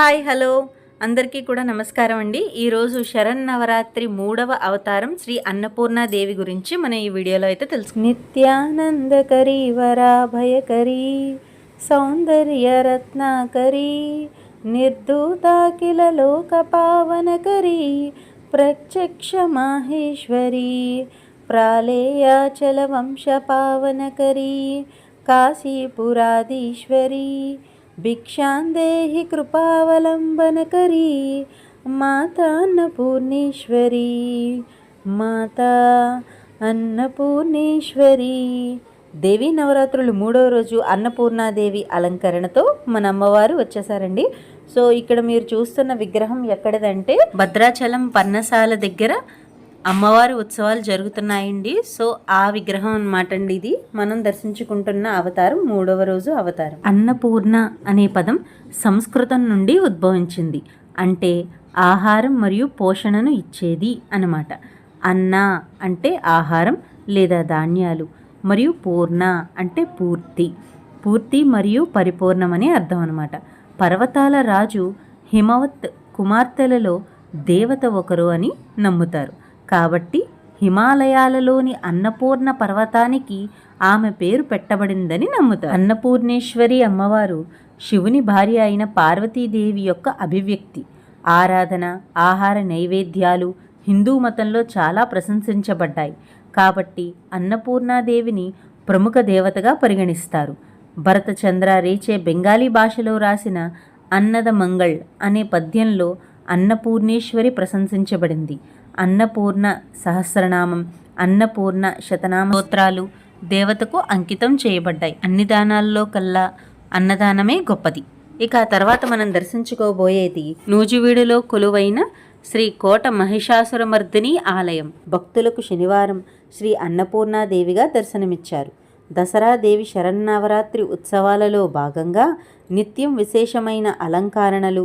Hi hello. అందరికీ కూడా నమస్కారం అండి. ఈరోజు శరన్నవరాత్రి మూడవ అవతారం శ్రీ అన్నపూర్ణాదేవి గురించి మనం ఈ వీడియోలో అయితే తెలుసు నిత్యానందకరి వరాభయకరి సౌందర్య రత్నాకరి నిర్దూతాకిల లోక పావనకరి ప్రత్యక్ష మాహేశ్వరి ప్రాళేయాచల వంశ పావనకరి కాశీపురాధీశ్వరి భిక్షాందేహి కృపావలంబనకరీ మాతా అన్నపూర్ణేశ్వరీ. మాతా అన్నపూర్ణేశ్వరి. దేవి నవరాత్రులు మూడవ రోజు అన్నపూర్ణాదేవి అలంకరణతో మన అమ్మవారు వచ్చేసారండి. సో ఇక్కడ మీరు చూస్తున్న విగ్రహం ఎక్కడిదంటే భద్రాచలం పన్నసాల దగ్గర అమ్మవారి ఉత్సవాలు జరుగుతున్నాయండి. సో ఆ విగ్రహం అన్నమాట అండి ఇది. మనం దర్శించుకుంటున్న అవతారం మూడవ రోజు అవతారం. అన్నపూర్ణ అనే పదం సంస్కృతం నుండి ఉద్భవించింది. అంటే ఆహారం మరియు పోషణను ఇచ్చేది అనమాట అన్న అంటే ఆహారం లేదా ధాన్యాలు మరియు పూర్ణ అంటే పూర్తి. పూర్తి మరియు పరిపూర్ణమనే అర్థం అనమాట పర్వతాల రాజు హిమవత్ కుమార్తెలలో దేవత ఒకరు అని నమ్ముతారు. కాబట్టి హిమాలయాలలోని అన్నపూర్ణ పర్వతానికి ఆమె పేరు పెట్టబడిందని నమ్ముతారు. అన్నపూర్ణేశ్వరి అమ్మవారు శివుని భార్య అయిన పార్వతీదేవి యొక్క అభివ్యక్తి. ఆరాధన ఆహార నైవేద్యాలు హిందూ మతంలో చాలా ప్రశంసించబడ్డాయి. కాబట్టి అన్నపూర్ణాదేవిని ప్రముఖ దేవతగా పరిగణిస్తారు. భరతచంద్ర రేచే బెంగాలీ భాషలో రాసిన అన్నద మంగళ్ అనే పద్యంలో అన్నపూర్ణేశ్వరి ప్రశంసించబడింది. అన్నపూర్ణ సహస్రనామం అన్నపూర్ణ శతనామ స్తోత్రాలు దేవతకు అంకితం చేయబడ్డాయి. అన్ని దానాల్లో కల్లా అన్నదానమే గొప్పది. ఇక ఆ తర్వాత మనం దర్శించుకోబోయేది నూజివీడులో కొలువైన శ్రీ కోట మహిషాసురమర్దిని ఆలయం. భక్తులకు శనివారం శ్రీ అన్నపూర్ణాదేవిగా దర్శనమిచ్చారు. దసరా దేవి శరన్నవరాత్రి ఉత్సవాలలో భాగంగా నిత్యం విశేషమైన అలంకరణలు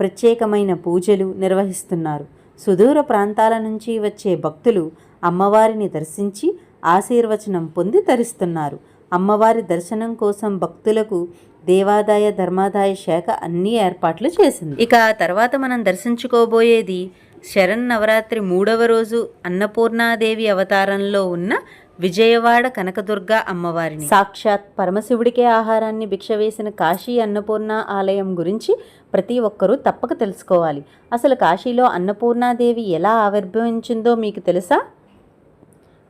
ప్రత్యేకమైన పూజలు నిర్వహిస్తున్నారు. సుదూర ప్రాంతాల నుంచి వచ్చే భక్తులు అమ్మవారిని దర్శించి ఆశీర్వచనం పొంది తరిస్తున్నారు. అమ్మవారి దర్శనం కోసం భక్తులకు దేవాదాయ ధర్మాదాయ శాఖ అన్ని ఏర్పాట్లు చేసింది. ఇక తర్వాత మనం దర్శించుకోబోయేది శరన్నవరాత్రి మూడవ రోజు అన్నపూర్ణాదేవి అవతారంలో ఉన్న విజయవాడ కనకదుర్గ అమ్మవారిని. సాక్షాత్ పరమశివుడికే ఆహారాన్ని భిక్ష వేసిన కాశీ అన్నపూర్ణ ఆలయం గురించి ప్రతి ఒక్కరూ తప్పక తెలుసుకోవాలి. అసలు కాశీలో అన్నపూర్ణాదేవి ఎలా ఆవిర్భవించిందో మీకు తెలుసా?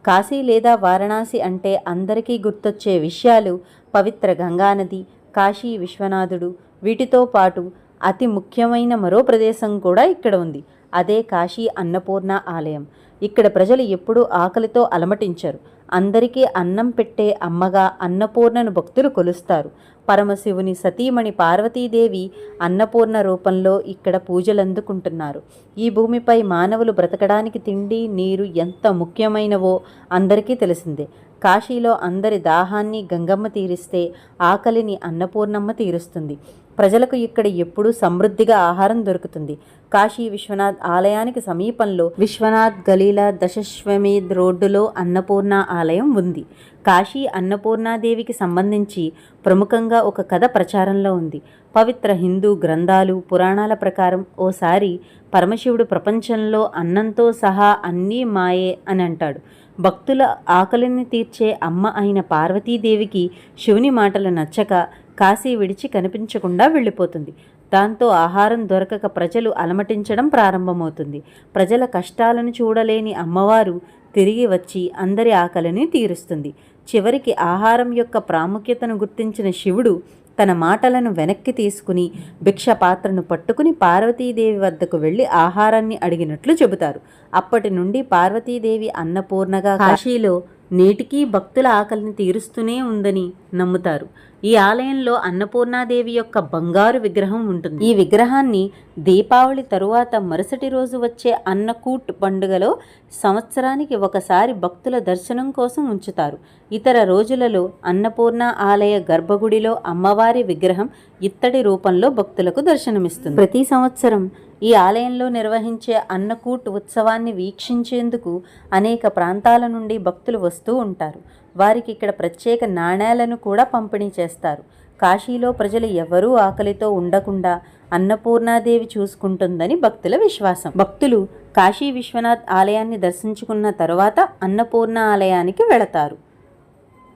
కాశీ లేదా వారణాసి అంటే అందరికీ గుర్తొచ్చే విషయాలు పవిత్ర గంగానది కాశీ విశ్వనాథుడు. వీటితో పాటు అతి ముఖ్యమైన మరో ప్రదేశం కూడా ఇక్కడ ఉంది. అదే కాశీ అన్నపూర్ణ ఆలయం. ఇక్కడ ప్రజలు ఎప్పుడూ ఆకలితో అలమటించరు. అందరికీ అన్నం పెట్టే అమ్మగా అన్నపూర్ణను భక్తులు కొలుస్తారు. పరమశివుని సతీమణి పార్వతీదేవి అన్నపూర్ణ రూపంలో ఇక్కడ పూజలందుకుంటున్నారు. ఈ భూమిపై మానవులు బ్రతకడానికి తిండి నీరు ఎంత ముఖ్యమైనవో అందరికీ తెలిసిందే. కాశీలో అందరి దాహాన్ని గంగమ్మ తీరిస్తే ఆకలిని అన్నపూర్ణమ్మ తీరుస్తుంది. ప్రజలకు ఇక్కడ ఎప్పుడూ సమృద్ధిగా ఆహారం దొరుకుతుంది. కాశీ విశ్వనాథ్ ఆలయానికి సమీపంలో విశ్వనాథ్ గలీలా దశశ్వమేధ్ రోడ్డులో అన్నపూర్ణ ఆలయం ఉంది. కాశీ అన్నపూర్ణాదేవికి సంబంధించి ప్రముఖంగా ఒక కథ ప్రచారంలో ఉంది. పవిత్ర హిందూ గ్రంథాలు పురాణాల ప్రకారం ఓసారి పరమశివుడు ప్రపంచంలో అన్నంతో సహా అన్నీ మాయే అని అంటాడు. భక్తుల ఆకలిని తీర్చే అమ్మ అయిన పార్వతీదేవికి శివుని మాటలు నచ్చక కాశీ విడిచి కనిపించకుండా వెళ్ళిపోతుంది. దాంతో ఆహారం దొరకక ప్రజలు అలమటించడం ప్రారంభమవుతుంది. ప్రజల కష్టాలను చూడలేని అమ్మవారు తిరిగి వచ్చి అందరి ఆకలిని తీరుస్తుంది. చివరికి ఆహారం యొక్క ప్రాముఖ్యతను గుర్తించిన శివుడు తన మాటలను వెనక్కి తీసుకుని భిక్ష పాత్రను పట్టుకుని పార్వతీదేవి వద్దకు వెళ్ళి ఆహారాన్ని అడిగినట్లు చెబుతారు. అప్పటి నుండి పార్వతీదేవి అన్నపూర్ణగా కాశీలో నేటికీ భక్తుల ఆకలిని తీరుస్తూనే ఉందని నమ్ముతారు. ఈ ఆలయంలో అన్నపూర్ణాదేవి యొక్క బంగారు విగ్రహం ఉంటుంది. ఈ విగ్రహాన్ని దీపావళి తరువాత మరుసటి రోజు వచ్చే అన్నకూట్ పండుగలో సంవత్సరానికి ఒకసారి భక్తుల దర్శనం కోసం ఉంచుతారు. ఇతర రోజులలో అన్నపూర్ణ ఆలయ గర్భగుడిలో అమ్మవారి విగ్రహం ఇత్తడి రూపంలో భక్తులకు దర్శనమిస్తుంది. ప్రతి సంవత్సరం ఈ ఆలయంలో నిర్వహించే అన్నకూట్ ఉత్సవాన్ని వీక్షించేందుకు అనేక ప్రాంతాల నుండి భక్తులు వస్తూ ఉంటారు. వారికి ఇక్కడ ప్రత్యేక నాణేలను కూడా పంపిణీ చేస్తారు. కాశీలో ప్రజలు ఎవరూ ఆకలితో ఉండకుండా అన్నపూర్ణాదేవి చూసుకుంటుందని భక్తుల విశ్వాసం. భక్తులు కాశీ విశ్వనాథ్ ఆలయాన్ని దర్శించుకున్న తరువాత అన్నపూర్ణ ఆలయానికి వెళతారు.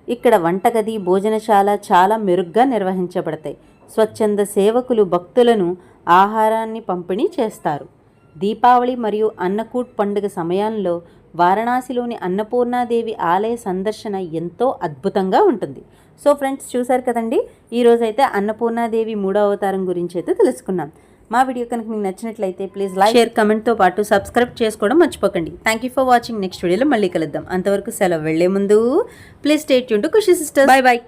ఇక్కడ వంటగది భోజనశాల చాలా మెరుగ్గా నిర్వహించబడతాయి. స్వచ్ఛంద సేవకులు భక్తులను ఆహారాన్ని పంపిణీ చేస్తారు. దీపావళి మరియు అన్నకూట్ పండుగ సమయంలో వారణాసిలోని అన్నపూర్ణాదేవి ఆలయ సందర్శన ఎంతో అద్భుతంగా ఉంటుంది. సో ఫ్రెండ్స్ చూసారు కదండి? ఈరోజైతే అన్నపూర్ణాదేవి మూడో అవతారం గురించి అయితే తెలుసుకున్నాం. మా వీడియో కనుక మీకు నచ్చినట్లయితే ప్లీజ్ లైక్ షేర్ కమెంట్తో పాటు సబ్స్క్రైబ్ చేసుకోవడం మర్చిపోకండి. Thank you for watching next వీడియోలో మళ్ళీ కలుద్దాం. అంతవరకు సెలవు వెళ్ళే ముందు please stay Yoon to Khushi sister bye bye